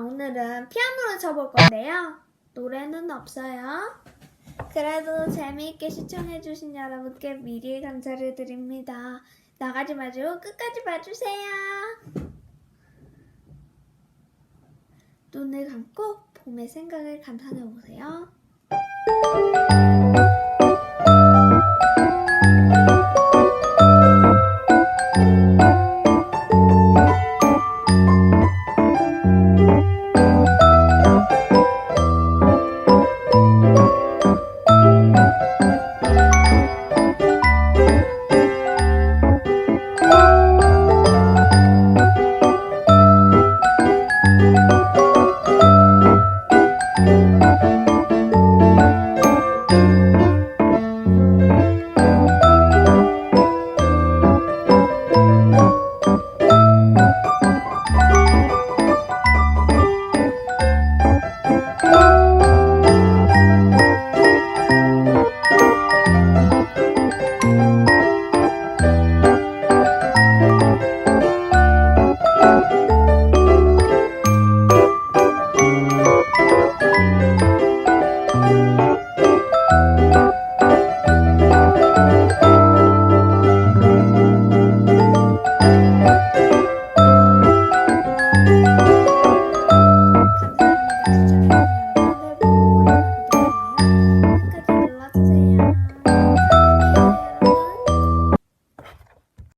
오늘은 피아노를 쳐볼 건데요. 노래는 없어요. 그래도 재미있게 시청해주신 여러분께 미리 감사를 드립니다. 나가지 마시고 끝까지 봐주세요. 눈을 감고 봄의 생각을 감상해 보세요.